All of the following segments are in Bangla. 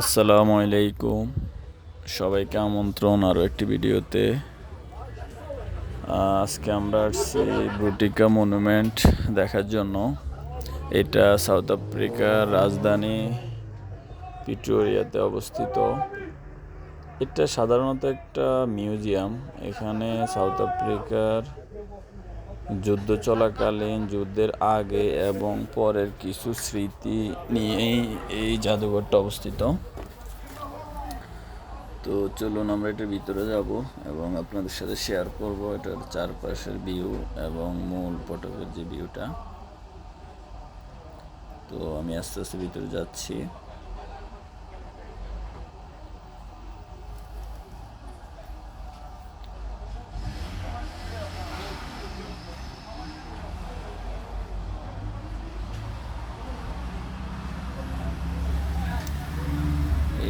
আসসালামু আলাইকুম। সবাইকে আমন্ত্রণ আরও একটি ভিডিওতে। আজকে আমরা আসছি বুটিকা মনুমেন্ট দেখার জন্য। এটা সাউথ আফ্রিকার রাজধানী পিটোরিয়াতে অবস্থিত। এটা সাধারণত একটা মিউজিয়াম। এখানে সাউথ আফ্রিকার যুদ্ধ চলাকালীন যুদ্ধের আগে এবং পরের কিছু স্মৃতি নিয়েই এই জাদুঘরটা অবস্থিত। তো চলুন আমরা এটার ভিতরে যাব এবং আপনাদের সাথে শেয়ার করব এটার চারপাশের ভিউ এবং মূল ফটকের যে ভিউটা তো আমি আস্তে আস্তে ভিতরে যাচ্ছি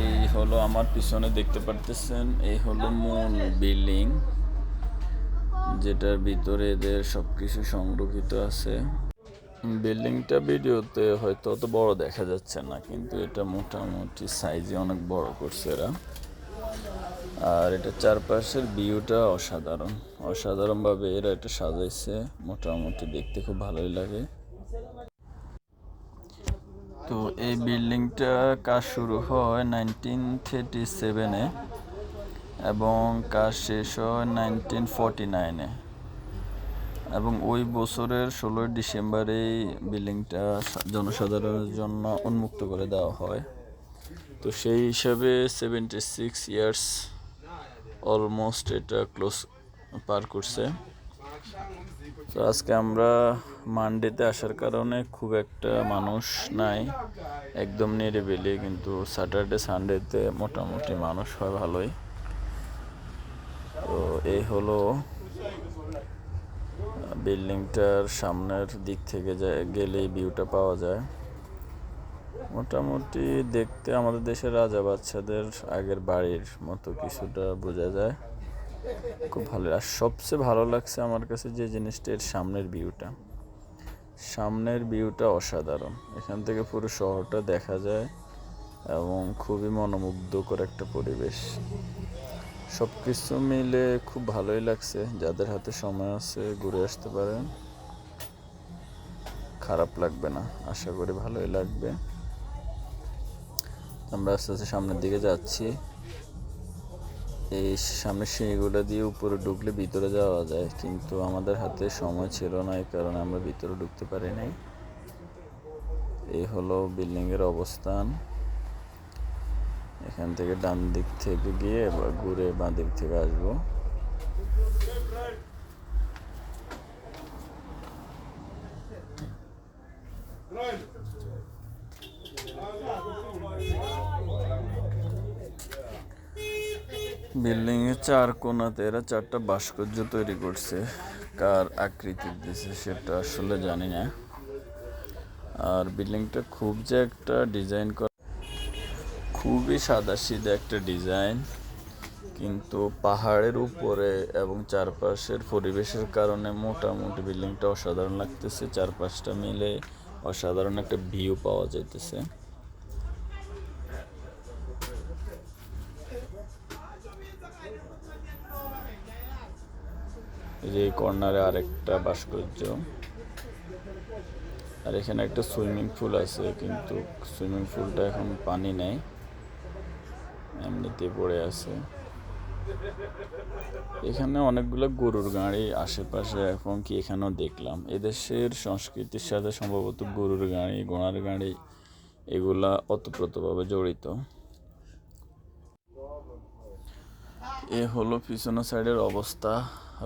এই হলো আমার পিছনে দেখতে পারতেছেন, এই হলো মূল বিল্ডিং, যেটার ভিতরে এদের সব কিছু সংরক্ষিত আছে। বিল্ডিংটা ভিডিওতে হয়তো অত বড় দেখা যাচ্ছে না, কিন্তু এটা মোটামুটি সাইজে অনেক বড় করছে এরা। আর এটা চারপাশের ভিউটা অসাধারণ। অসাধারণভাবে এরা এটা সাজাইছে, মোটামুটি দেখতে খুব ভালোই লাগে। তো এই বিল্ডিংটা কাজ শুরু হয় নাইনটিন থার্টি সেভেনে এবং কাজ শেষ হয় নাইনটিন ফর্টি নাইনে। এবং ওই বছরের ষোলোই ডিসেম্বর এই বিল্ডিংটা জনসাধারণের জন্য উন্মুক্ত করে দেওয়া হয়। তো সেই হিসাবে সেভেন্টি সিক্স ইয়ার্স অলমোস্ট এটা ক্লোজ পার করছে। তো আজকে আমরা মানডেতে আসার কারণে খুব একটা মানুষ নাই। একদম নিরিবিলি, কিন্তু স্যাটারডে সানডেতে মোটামুটি মানুষ হয় ভালোই। তো এই হলো, বিল্ডিংটার সামনের দিক থেকে যা গেলেই ভিউটা পাওয়া যায়। মোটামুটি দেখতে আমাদের দেশের রাজা বাচ্চাদের আগের বাড়ির মতো কিছুটা বোঝা যায়। খুব ভালো। আর সবচেয়ে ভালো লাগছে আমার কাছে যে জিনিসটা এর সামনের ভিউটা সামনের ভিউটা অসাধারণ। এখান থেকে পুরো শহরটা দেখা যায় এবং খুবই মনোমুগ্ধকর একটা পরিবেশ। সব কিছু মিলে খুব ভালোই লাগছে। যাদের হাতে সময় আছে ঘুরে আসতে পারেন। খারাপ লাগবে না। আশা করি ভালোই লাগবে। আমরা আস্তে আস্তে সামনের দিকে যাচ্ছি। এই সামনের সিঁড়িগুলো দিয়ে উপরে ঢুকলে ভিতরে যাওয়া যায়, কিন্তু আমাদের হাতে সময় ছিল না, এই কারণে আমরা ভিতরে ঢুকতে পারি নাই। এই হলো বিল্ডিং এর অবস্থান। এখান থেকে ডান দিক থেকে গিয়ে এবার ঘুরে বাঁ দিক থেকে আসব। বিল্ডিং এর চার কোনাতে এরা চারটা ভাস্কর্য তৈরি করছে। কার আকৃতির দিছে সেটা আসলে জানি না। আর বিল্ডিংটা খুব যে একটা ডিজাইন করা খুবই সাদা সিধা একটা ডিজাইন। কিন্তু পাহাড়ের উপরে এবং চারপাশের পরিবেশের কারণে মোটামুটি বিল্ডিংটা অসাধারণ লাগতেছে। চারপাশটা মিলে অসাধারণ একটা ভিউ পাওয়া যাইতেছে। যে কর্নারে আরেকটা ভাস্কর্য। আর এখানে একটা সুইমিং পুল আছে, কিন্তু সুইমিং পুলটা এখন পানি নেই এমনিতে পড়ে আছে। এখানে অনেকগুলো গরুর গাড়ি আশেপাশে এখন কি এখানেও দেখলাম। এদেশের সংস্কৃতির সাথে সম্ভবত গরুর গাড়ি, ঘোড়ার গাড়ি এগুলা অতপ্রতভাবে জড়িত। এ হলো পিছনের সাইডের অবস্থা।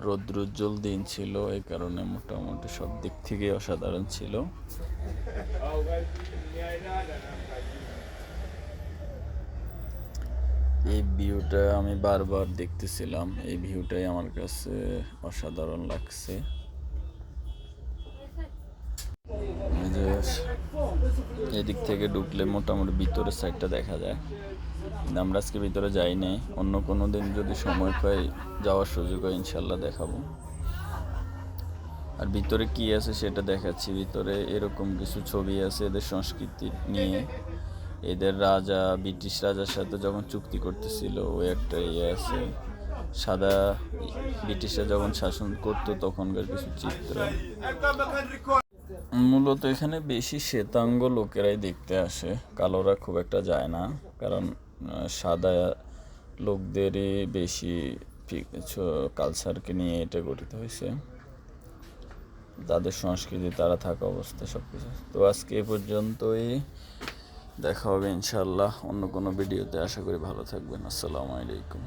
রৌদ্রোজ্জ্বল দিন ছিল এই কারণে মোটামুটি সব দিক থেকে অসাধারণ ছিল। এই ভিউটা আমি বারবার দেখতেছিলাম, এই ভিউটাই আমার কাছে অসাধারণ লাগছে। এদিক থেকে ঢুকলে মোটামুটি ভিতরের সাইডটা দেখা যায়। আমরা আজকে ভিতরে যাই নাই অন্য কোনো দিন যদি সময় পাই, যাওয়ার সুযোগ হয় ইনশাল্লাহ দেখাবো। আর ভিতরে কি আছে সেটা দেখাচ্ছি। ভিতরে এরকম কিছু ছবি আছে এদের সংস্কৃতি নিয়ে। এদের রাজা, ব্রিটিশ রাজার সাথে যখন চুক্তি করতেছিল, ওই একটা ইয়ে আছে। সাদা ব্রিটিশরা যখন শাসন করতো, তখনকার কিছু চিত্র। মূলত এখানে বেশি শ্বেতাঙ্গ লোকেরাই দেখতে আসে। কালোরা খুব একটা যায় না, কারণ সাদা লোকদেরই বেশি কালচারকে নিয়ে এটা গঠিত হয়েছে। তাদের সংস্কৃতি, তারা থাকা অবস্থায় সব কিছু তো আজকে এ পর্যন্তই। দেখা হবে ইনশাল্লাহ অন্য কোনো ভিডিওতে। আশা করি ভালো থাকবেন। আসসালামু আলাইকুম।